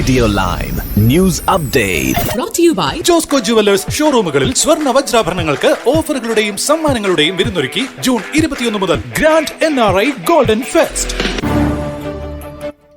Radio live news update Josco jewellers ഷോറൂമുകളിൽ സ്വർണ വജ്രാഭരണങ്ങൾക്ക് ഓഫറുകളുടെയും സമ്മാനങ്ങളുടെയും വിരുന്നൊരുക്കി ജൂൺ ഇരുപത്തിയൊന്ന് മുതൽ grand N R I golden fest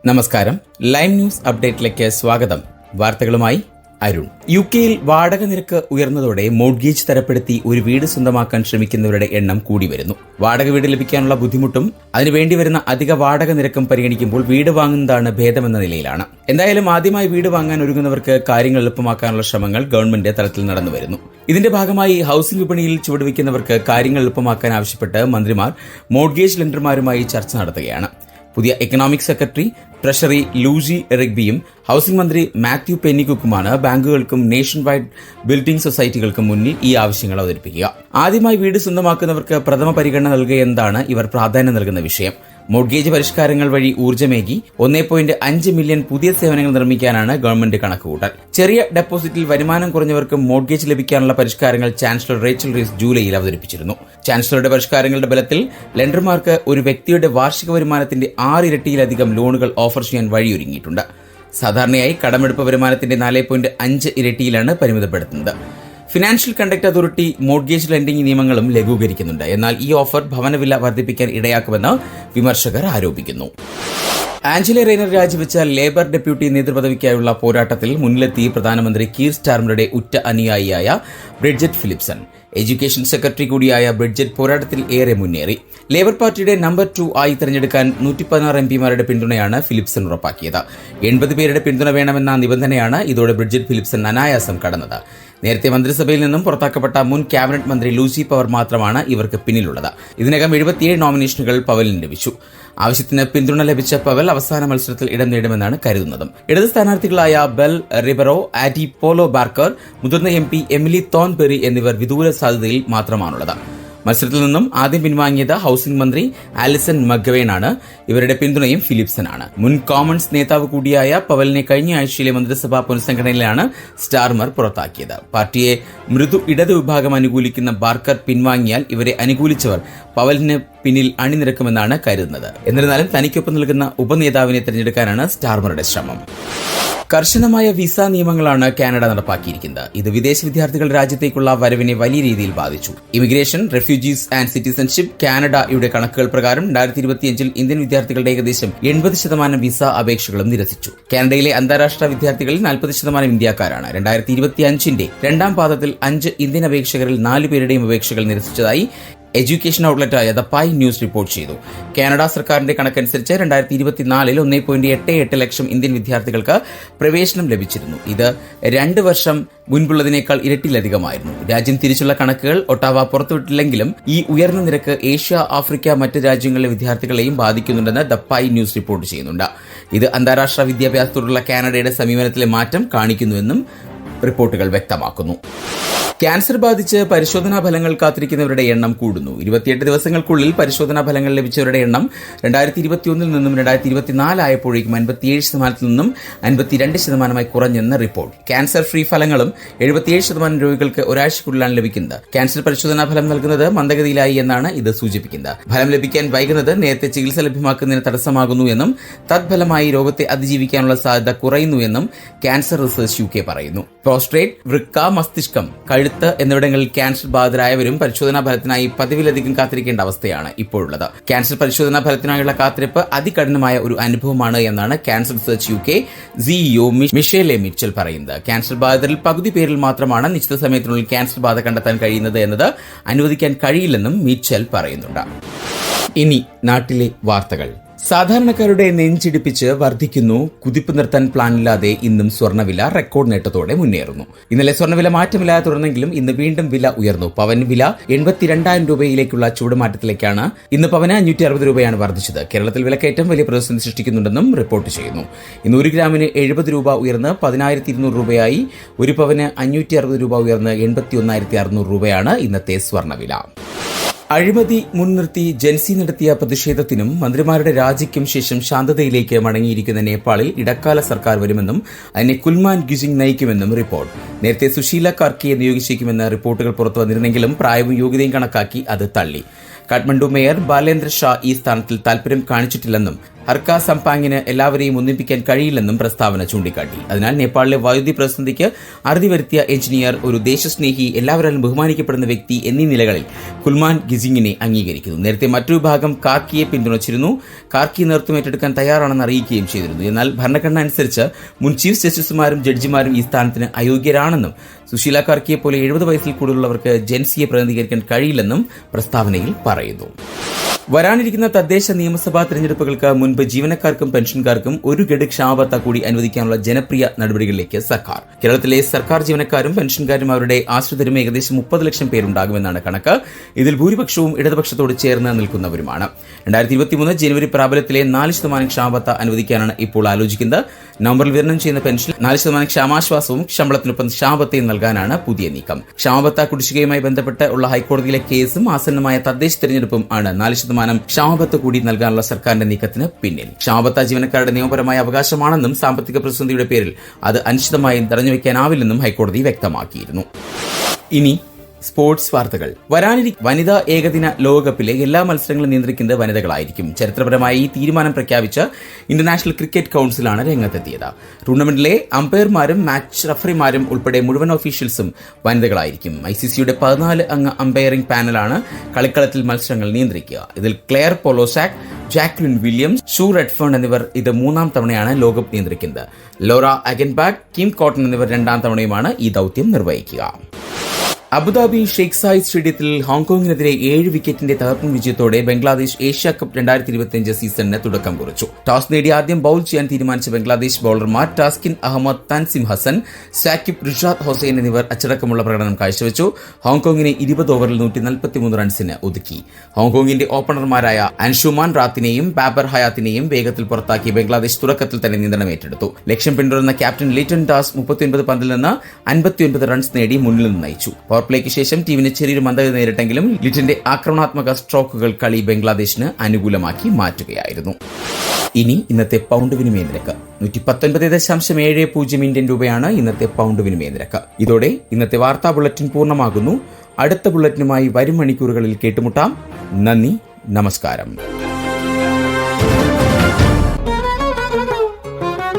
നമസ്കാരം. ലൈവ് ന്യൂസ് അപ്ഡേറ്റിലേക്ക് സ്വാഗതം. വാർത്തകളുമായി അരുൺ. യു കെയിൽ വാടക നിരക്ക് ഉയർന്നതോടെ മോഡ്ഗേജ് തരപ്പെടുത്തി ഒരു വീട് സ്വന്തമാക്കാൻ ശ്രമിക്കുന്നവരുടെ എണ്ണം കൂടി വരുന്നു. വാടക വീട് ലഭിക്കാനുള്ള ബുദ്ധിമുട്ടും അതിനുവേണ്ടി വരുന്ന അധിക വാടക നിരക്കും പരിഗണിക്കുമ്പോൾ വീട് വാങ്ങുന്നതാണ് ഭേദമെന്ന നിലയിലാണ്. എന്തായാലും ആദ്യമായി വീട് വാങ്ങാൻ ഒരുങ്ങുന്നവർക്ക് കാര്യങ്ങൾ എളുപ്പമാക്കാനുള്ള ശ്രമങ്ങൾ ഗവൺമെന്റ് തലത്തിൽ നടന്നു വരുന്നു. ഇതിന്റെ ഭാഗമായി ഹൌസിംഗ് വിപണിയിൽ ചുവടുവയ്ക്കുന്നവർക്ക് കാര്യങ്ങൾ എളുപ്പമാക്കാൻ ആവശ്യപ്പെട്ട് മന്ത്രിമാർ മോഡ്ഗേജ് ലെൻഡർമാരുമായി ചർച്ച നടത്തുകയാണ്. പുതിയ എക്കണോമിക് സെക്രട്ടറി ട്രഷറി ലൂജി എറിഗ്ബിയും ഹൌസിംഗ് മന്ത്രി മാത്യു പെന്നിക്കുക്കുമാണ് ബാങ്കുകൾക്കും നേഷൻ വൈഡ് ബിൽഡിംഗ് സൊസൈറ്റികൾക്കും മുന്നിൽ ഈ ആവശ്യങ്ങൾ അവതരിപ്പിക്കുക. ആദ്യമായി വീട് സ്വന്തമാക്കുന്നവർക്ക് പ്രഥമ പരിഗണന നൽകുക ഇവർ പ്രാധാന്യം നൽകുന്ന വിഷയം. മോഡ്ഗേജ് പരിഷ്കാരങ്ങൾ വഴി ഊർജമേകി ഒന്നേ പോയിന്റ് അഞ്ച് മില്യൺ പുതിയ സേവനങ്ങൾ നിർമ്മിക്കാനാണ് ഗവൺമെന്റ് കണക്കുകൂട്ടൽ. ചെറിയ ഡെപ്പോസിറ്റിൽ വരുമാനം കുറഞ്ഞവർക്ക് മോഡ്ഗേജ് ലഭിക്കാനുള്ള പരിഷ്കാരങ്ങൾ ചാൻസലർ റേച്ചൽ റീസ് ജൂലൈയിൽ അവതരിപ്പിച്ചിരുന്നു. ചാൻസലറുടെ പരിഷ്കാരങ്ങളുടെ ബലത്തിൽ ലെൻഡർമാർക്ക് ഒരു വ്യക്തിയുടെ വാർഷിക വരുമാനത്തിന്റെ ആറിരട്ടിയിലധികം ലോണുകൾ ഓഫർ ചെയ്യാൻ വഴിയൊരുങ്ങിയിട്ടുണ്ട്. സാധാരണയായി കടമെടുപ്പ് വരുമാനത്തിന്റെ നാല് പോയിന്റ് അഞ്ച് ഇരട്ടിയിലാണ് പരിമിതപ്പെടുത്തുന്നത്. Financial conduct authority mortgage lending നിയമങ്ങളും ലഘൂകരിക്കുന്നുണ്ട്. എന്നാൽ ഈ ഓഫർ ഭവനവില വർദ്ധിപ്പിക്കാൻ ഇടയാക്കുമെന്ന് വിമർശകർ ആരോപിക്കുന്നു. ആഞ്ചല റെയ്നർ രാജിവെച്ച ലേബർ ഡെപ്യൂട്ടി നേതൃപദവിക്കായുള്ള പോരാട്ടത്തിൽ മുന്നിലെത്തി പ്രധാനമന്ത്രി കീർ സ്റ്റാർമറുടെ ഉറ്റ അനുയായിയായ ബ്രിഡ്ജറ്റ് ഫിലിപ്സൺ. എഡ്യൂക്കേഷൻ സെക്രട്ടറി കൂടിയായ ബ്രിഡ്ജറ്റ് പോരാട്ടത്തിൽ ഏറെ മുന്നേറി. ലേബർ പാർട്ടിയുടെ നമ്പർ ടു ആയി തെരഞ്ഞെടുക്കാൻ നൂറ്റി പതിനാറ് എം പിമാരുടെ പിന്തുണയാണ് ഫിലിപ്സൺ ഉറപ്പാക്കിയത്. എൺപത് പേരുടെ പിന്തുണ വേണമെന്ന നിബന്ധനയാണ് ഇതോടെ ബ്രിഡ്ജറ്റ് ഫിലിപ്സൺ അനായാസം കടന്നത്. നേരത്തെ മന്ത്രിസഭയിൽ നിന്നും പുറത്താക്കപ്പെട്ട മുൻ ക്യാബിനറ്റ് മന്ത്രി ലൂസി പവർ മാത്രമാണ് ഇവർക്ക് പിന്നിലുള്ളത്. ഇതിനകം എഴുപത്തിയേഴ് നോമിനേഷനുകൾ പവലിന് ലഭിച്ചു. ആവശ്യത്തിന് പിന്തുണ ലഭിച്ച പവൽ അവസാന മത്സരത്തിൽ ഇടം നേടുമെന്നാണ് കരുതുന്നത്. ഇടത് സ്ഥാനാർത്ഥികളായ Bell Ribeiro Addy Paula Barker മുതിർന്ന എം പി എമിലി തോൻപെറി എന്നിവർ വിദൂര സാധ്യതയിൽ മാത്രമാണുള്ളത്. മത്സരത്തിൽ നിന്നും ആദ്യം പിൻവാങ്ങിയത് ഹൌസിംഗ് മന്ത്രി ആലിസൺ മഗവേനാണ്. ഇവരുടെ പിന്തുണയും ഫിലിപ്സൺ ആണ് മുൻ കോമൺസ് നേതാവ് കൂടിയായ പവലിനെ കഴിഞ്ഞ ആഴ്ചയിലെ മന്ത്രിസഭാ പുനഃസംഘടനയിലാണ് സ്റ്റാർമർ പുറത്താക്കിയത്. പാർട്ടിയെ മൃദു ഇടത് വിഭാഗം അനുകൂലിക്കുന്ന ബാർക്കർ പിൻവാങ്ങിയാൽ ഇവരെ അനുകൂലിച്ചവർ പവലിന് പിന്നിൽ അണിനിരക്കുമെന്നാണ് കരുതുന്നത്. എന്നിരുന്നാലും തനിക്കൊപ്പം നൽകുന്ന ഉപനേതാവിനെ തിരഞ്ഞെടുക്കാനാണ് സ്റ്റാർമറുടെ ശ്രമം. കർശനമായ വിസ നിയമങ്ങളാണ് കാനഡ നടപ്പാക്കിയിരിക്കുന്നത്. ഇത് വിദേശ വിദ്യാർത്ഥികൾ രാജ്യത്തേക്കുള്ള വരവിനെ വലിയ രീതിയിൽ ബാധിച്ചു. ഇമിഗ്രേഷൻ റെഫ്യൂജീസ് ആൻഡ് സിറ്റിസൺഷിപ്പ് കാനഡയുടെ കണക്കുകൾ പ്രകാരം രണ്ടായിരത്തി ഇരുപത്തിയഞ്ചിൽ ഇന്ത്യൻ വിദ്യാർത്ഥികളുടെ ഏകദേശം എൺപത് ശതമാനം വിസ അപേക്ഷകളും നിരസിച്ചു. കാനഡയിലെ അന്താരാഷ്ട്ര വിദ്യാർത്ഥികളിൽ നാൽപ്പത് ശതമാനം ഇന്ത്യക്കാരാണ്. രണ്ടായിരത്തി ഇരുപത്തിയഞ്ചിന്റെ രണ്ടാം പാദത്തിൽ അഞ്ച് ഇന്ത്യൻ അപേക്ഷകരിൽ നാലു പേരുടെയും അപേക്ഷകൾ നിരസിച്ചതായി എഡ്യൂക്കേഷൻ ഔട്ട്ലെറ്റായ ദ പൈ ന്യൂസ് റിപ്പോർട്ട് ചെയ്തു. കാനഡ സർക്കാരിന്റെ കണക്കനുസരിച്ച് രണ്ടായിരത്തി ഇരുപത്തിനാലിൽ ഒന്നേ പോയിന്റ് എട്ട് എട്ട് ലക്ഷം ഇന്ത്യൻ വിദ്യാർത്ഥികൾക്ക് പ്രവേശനം ലഭിച്ചിരുന്നു. ഇത് രണ്ട് വർഷം മുൻപുള്ളതിനേക്കാൾ ഇരട്ടിയിലധികമായിരുന്നു. രാജ്യം തിരിച്ചുള്ള കണക്കുകൾ ഒട്ടാവ പുറത്തുവിട്ടില്ലെങ്കിലും ഈ ഉയർന്ന നിരക്ക് ഏഷ്യ ആഫ്രിക്ക മറ്റ് രാജ്യങ്ങളിലെ വിദ്യാർത്ഥികളെയും ബാധിക്കുന്നുണ്ടെന്ന് ദ പൈ ന്യൂസ് റിപ്പോർട്ട് ചെയ്യുന്നുണ്ട്. ഇത് അന്താരാഷ്ട്ര വിദ്യാഭ്യാസത്തോടുള്ള കാനഡയുടെ സമീപനത്തിലെ മാറ്റം കാണിക്കുന്നുവെന്നും റിപ്പോർട്ടുകൾ വ്യക്തമാക്കുന്നു. ക്യാൻസർ ബാധിച്ച് പരിശോധനാ ഫലങ്ങൾ കാത്തിരിക്കുന്നവരുടെ എണ്ണം കൂടുന്നു. ഇരുപത്തിയെട്ട് ദിവസങ്ങൾക്കുള്ളിൽ പരിശോധനാ ഫലങ്ങൾ ലഭിച്ചവരുടെ എണ്ണം രണ്ടായിരത്തി ഇരുപത്തിയൊന്നിൽ നിന്നും രണ്ടായിരത്തി ഇരുപത്തിനാലായപ്പോഴേക്കും അൻപത്തിയേഴ് ശതമാനത്തിൽ നിന്നും അൻപത്തിരണ്ട് ശതമാനമായി കുറഞ്ഞെന്ന് റിപ്പോർട്ട്. ക്യാൻസർ ഫ്രീ ഫലങ്ങളും എഴുപത്തിയേഴ് ശതമാനം രോഗികൾക്ക് ഒരാഴ്ചക്കുള്ളിലാണ് ലഭിക്കുന്നത്. ക്യാൻസർ പരിശോധനാ ഫലം നൽകുന്നത് മന്ദഗതിയിലായി എന്നാണ് ഇത് സൂചിപ്പിക്കുന്നത്. ഫലം ലഭിക്കാൻ വൈകുന്നത് നേരത്തെ ചികിത്സ ലഭ്യമാക്കുന്നതിന് തടസ്സമാകുന്നു എന്നും തത്ഫലമായി രോഗത്തെ അതിജീവിക്കാനുള്ള സാധ്യത കുറയുന്നു എന്നും ക്യാൻസർ റിസർച്ച് യു കെ പറയുന്നു. പ്രോസ്ട്രേറ്റ് വൃക്ക മസ്തിഷ്കം കഴുത്ത് എന്നിവിടങ്ങളിൽ ക്യാൻസർ ബാധിതരായവരും പരിശോധനാ ഫലത്തിനായി പതിവിലധികം കാത്തിരിക്കേണ്ട അവസ്ഥയാണ് ഇപ്പോഴുള്ളത്. ക്യാൻസർ പരിശോധനാ ഫലത്തിനായുള്ള കാത്തിരിപ്പ് അതികഠിനമായ ഒരു അനുഭവമാണ് എന്നാണ് cancer research U K CEO Michelle Mitchell പറയുന്നത്. ക്യാൻസർ ബാധിതരിൽ പകുതി പേരിൽ മാത്രമാണ് നിശ്ചിത സമയത്തിനുള്ളിൽ ക്യാൻസർ ബാധ കണ്ടെത്താൻ കഴിയുന്നത് എന്നത് അനുവദിക്കാൻ കഴിയില്ലെന്നും മിച്ചൽ പറയുന്നുണ്ട്. ഇനി നാട്ടിലെ വാർത്തകൾ. സാധാരണക്കാരുടെ നെഞ്ചിടിപ്പിച്ച് വർദ്ധിക്കുന്നു കുതിപ്പ് നിർത്താൻ പ്ലാനില്ലാതെ ഇന്നും സ്വർണവില റെക്കോർഡ് നേട്ടത്തോടെ മുന്നേറുന്നു. ഇന്നലെ സ്വർണവില മാറ്റമില്ലാതെ തുടർന്നെങ്കിലും ഇന്ന് വീണ്ടും വില ഉയർന്നു. പവൻ വില എൺപത്തിരണ്ടായിരം രൂപയിലേക്കുള്ള ചൂടുമാറ്റത്തിലേക്കാണ് ഇന്ന് പവന് അഞ്ഞൂറ്റി അറുപത് രൂപയാണ് വർദ്ധിച്ചത്. കേരളത്തിൽ വിലക്കയറ്റം വലിയ പ്രതിസന്ധി സൃഷ്ടിക്കുന്നുണ്ടെന്നും റിപ്പോർട്ട് ചെയ്യുന്നു. ഇന്ന് ഒരു ഗ്രാമിന് എഴുപത് രൂപ ഉയർന്ന് പതിനായിരത്തി ഇരുന്നൂറ് രൂപയായി. ഒരു പവന് അഞ്ഞൂറ്റി അറുപത് രൂപ ഉയർന്ന് എൺപത്തി ഒന്നായിരത്തി അറുന്നൂറ് രൂപയാണ് ഇന്നത്തെ സ്വർണവില അഴിമതി മുൻനിർത്തി ജൻസി നടത്തിയ പ്രതിഷേധത്തിനും മന്ത്രിമാരുടെ രാജിക്കും ശേഷം ശാന്തതയിലേക്ക് മടങ്ങിയിരിക്കുന്ന നേപ്പാളിൽ ഇടക്കാല സർക്കാർ വരുമെന്നും അതിനെ കുൽമാൻ ഗിജിംഗ് നയിക്കുമെന്നും റിപ്പോർട്ട്. നേരത്തെ സുശീല കാർക്കിയെ നിയോഗിച്ചേക്കുമെന്ന റിപ്പോർട്ടുകൾ പുറത്തുവന്നിരുന്നെങ്കിലും പ്രായവും യോഗ്യതയും കണക്കാക്കി അത് തള്ളി. കാഠ്മണ്ഡു മേയർ ബാലേന്ദ്ര ഷാ ഈ സ്ഥാനത്തിൽ താൽപര്യം കാണിച്ചിട്ടില്ലെന്നും ഹർക്ക സംപാങ്ങിന് എല്ലാവരെയും ഒന്നിപ്പിക്കാൻ കഴിയില്ലെന്നും പ്രസ്താവന ചൂണ്ടിക്കാട്ടി. അതിനാൽ നേപ്പാളിലെ വൈദ്യുതി പ്രതിസന്ധിക്ക് അറുതി വരുത്തിയ എഞ്ചിനീയർ ഒരു ദേശസ്നേഹി എല്ലാവരാലും ബഹുമാനിക്കപ്പെടുന്ന വ്യക്തി എന്നീ നിലകളിൽ കുൽമാൻ ഗിസിങ്ങിനെ അംഗീകരിക്കുന്നു. നേരത്തെ മറ്റൊരു ഭാഗം കാർക്കിയെ പിന്തുണച്ചിരുന്നു. കാർക്കി നേതൃത്വം ഏറ്റെടുക്കാൻ തയ്യാറാണെന്ന് അറിയിക്കുകയും ചെയ്തിരുന്നു. എന്നാൽ ഭരണഘടന അനുസരിച്ച് മുൻ ചീഫ് ജസ്റ്റിസുമാരും ജഡ്ജിമാരും ഈ സ്ഥാനത്തിന് അയോഗ്യരാണെന്നും സുശീല കാർക്കിയെ പോലെ എഴുപത് വയസ്സിൽ കൂടുതലുള്ളവർക്ക് ജെൻസിയെ പ്രതിനിധീകരിക്കാൻ കഴിയില്ലെന്നും പ്രസ്താവനയിൽ പറയുന്നു. വരാനിരിക്കുന്ന തദ്ദേശ നിയമസഭാ തെരഞ്ഞെടുപ്പുകൾക്ക് മുൻപ് ജീവനക്കാർക്കും പെൻഷൻകാർക്കും ഒരു ഗഡു ക്ഷാമബത്ത കൂടി അനുവദിക്കാനുള്ള ജനപ്രിയ നടപടികളിലേക്ക് സർക്കാർ. കേരളത്തിലെ സർക്കാർ ജീവനക്കാരും പെൻഷൻകാരും അവരുടെ ആശ്രിതരും ഏകദേശം മുപ്പത് ലക്ഷം പേരുണ്ടാകുമെന്നാണ് കണക്ക്. ഇതിൽ ഭൂരിപക്ഷവും ഇടതുപക്ഷത്തോട് ചേർന്ന് നിൽക്കുന്നവരുമാണ്. രണ്ടായിരത്തി ഇരുപത്തിമൂന്ന് ജനുവരി പ്രാബല്യത്തിലെ നാല് ശതമാനം ക്ഷാമബത്ത അനുവദിക്കാനാണ് ഇപ്പോൾ ആലോചിക്കുന്നത്. നവംബറിൽ വിതരണം ചെയ്യുന്ന പെൻഷൻ നാല് ശതമാനം ക്ഷാമാശ്വാസവും ശമ്പളത്തിനൊപ്പം ക്ഷാമബത്തയും നൽകാനാണ് പുതിയ നീക്കം. ക്ഷാമബത്ത കുടിശ്ശികയുമായി ബന്ധപ്പെട്ട് ഉള്ള ഹൈക്കോടതിയിലെ കേസും ആസന്നമായ തദ്ദേശ തെരഞ്ഞെടുപ്പും ആണ് നാല് ശതമാനം ക്ഷാമബത്ത് കൂടി നൽകാനുള്ള സർക്കാരിന്റെ നീക്കത്തിന് പിന്നിൽ. ക്ഷാമബത്ത ജീവനക്കാരുടെ നിയമപരമായ അവകാശമാണെന്നും സാമ്പത്തിക പ്രതിസന്ധിയുടെ പേരിൽ അത് അനിശ്ചിതമായും തടഞ്ഞുവെക്കാനാവില്ലെന്നും ഹൈക്കോടതി വ്യക്തമാക്കിയിരുന്നു. ഇനി സ്പോർട്സ് വാർത്തകൾ. വരാനിരി വനിതാ ഏകദിന ലോകകപ്പിലെ എല്ലാ മത്സരങ്ങളും നിയന്ത്രിക്കുന്നത് വനിതകളായിരിക്കും. ചരിത്രപരമായി ഈ തീരുമാനം പ്രഖ്യാപിച്ച ഇന്റർനാഷണൽ ക്രിക്കറ്റ് കൌൺസിലാണ് രംഗത്തെത്തിയത്. ടൂർണമെന്റിലെ അമ്പയർമാരും മാച്ച് റഫറിമാരും ഉൾപ്പെടെ മുഴുവൻ ഓഫീഷ്യൽസും വനിതകളായിരിക്കും. ഐ സി സിയുടെ പതിനാല് അംഗ അമ്പയറിംഗ് പാനലാണ് കളിക്കളത്തിൽ മത്സരങ്ങൾ നിയന്ത്രിക്കുക. ഇതിൽ Claire Polosak Jacqueline Williams Sue Redfern എന്നിവർ ഇത് മൂന്നാം തവണയാണ് ലോകകപ്പ് നിയന്ത്രിക്കുന്നത്. ലോറ അഗൻബാഗ് കിം കോട്ടൺ എന്നിവർ രണ്ടാം തവണയുമാണ് ഈ ദൗത്യം നിർവഹിക്കുക. അബുദാബി ഷെയ്ഖ് സായിദ് സ്റ്റേഡിയത്തിൽ ഹോങ്കോങ്ങിനെതിരെ ഏഴ് വിക്കറ്റിന്റെ തകർപ്പൻ വിജയത്തോടെ ബംഗ്ലാദേശ് ഏഷ്യ കപ്പ് രണ്ടായിരത്തി ഇരുപത്തിയഞ്ച് സീസണിന് തുടക്കം കുറിച്ചു. ടോസ് നേടി ആദ്യം ബൌൾ ചെയ്യാൻ തീരുമാനിച്ച ബംഗ്ലാദേശ് ബൌളർമാർ ടാസ്കിൻ അഹമ്മദ് തൻസിം ഹസൻ സാക്കിബ് റിഷാദ് ഹുസൈൻ എന്നിവർ അച്ചടക്കമുള്ള പ്രകടനം കാഴ്ചവെച്ചു. ഹോങ്കോങ്ങിനെ ഇരുപത് ഓവറിൽ നൂറ്റി നാൽപ്പത്തിമൂന്ന് റൺസിന് ഒതുക്കി. ഹോങ്കോങ്ങിന്റെ ഓപ്പണർമാരായ അൻഷുമാൻ റാത്തിനെയും ബാബർ ഹയാത്തിനെയും വേഗത്തിൽ പുറത്താക്കി ബംഗ്ലാദേശ് തുടക്കത്തിൽ തന്നെ നിയന്ത്രണം ഏറ്റെടുത്തു. ലക്ഷ്യം പിന്തുടർന്ന ക്യാപ്റ്റൻ ലിറ്റൺ ദാസ് മുപ്പത്തിയൊൻപത് പന്തിൽ നിന്ന് അൻപത്തിയൊൻപത് റൺസ് നേടി മുന്നിൽ നിന്ന് നയിച്ചു. പവർ പ്ലേക്ക് ശേഷം ടീമിന് ചെറിയൊരു മന്ദഗതി നേരിട്ടെങ്കിലും ലിറ്റിന്റെ ആക്രമണാത്മക സ്ട്രോക്കുകൾ കളി ബംഗ്ലാദേശിന് അനുകൂലമാക്കി മാറ്റുകയായിരുന്നു. ഇനി ഇന്നത്തെ പൗണ്ട് വിനിമയ നിരക്ക്. നൂറ്റി പത്തൊൻപത് ദശാംശം ഏഴ് പൂജ്യം ഇന്ത്യൻ രൂപയാണ് ഇന്നത്തെ പൗണ്ട് വിനിമയ നിരക്ക്. ഇതോടെ ഇന്നത്തെ വാർത്താ ബുള്ളറ്റിൻ പൂർണമാകുന്നു. അടുത്ത ബുള്ളറ്റിനുമായി വരും മണിക്കൂറുകളിൽ കേട്ടുമുട്ടാം. നന്ദി നമസ്കാരം.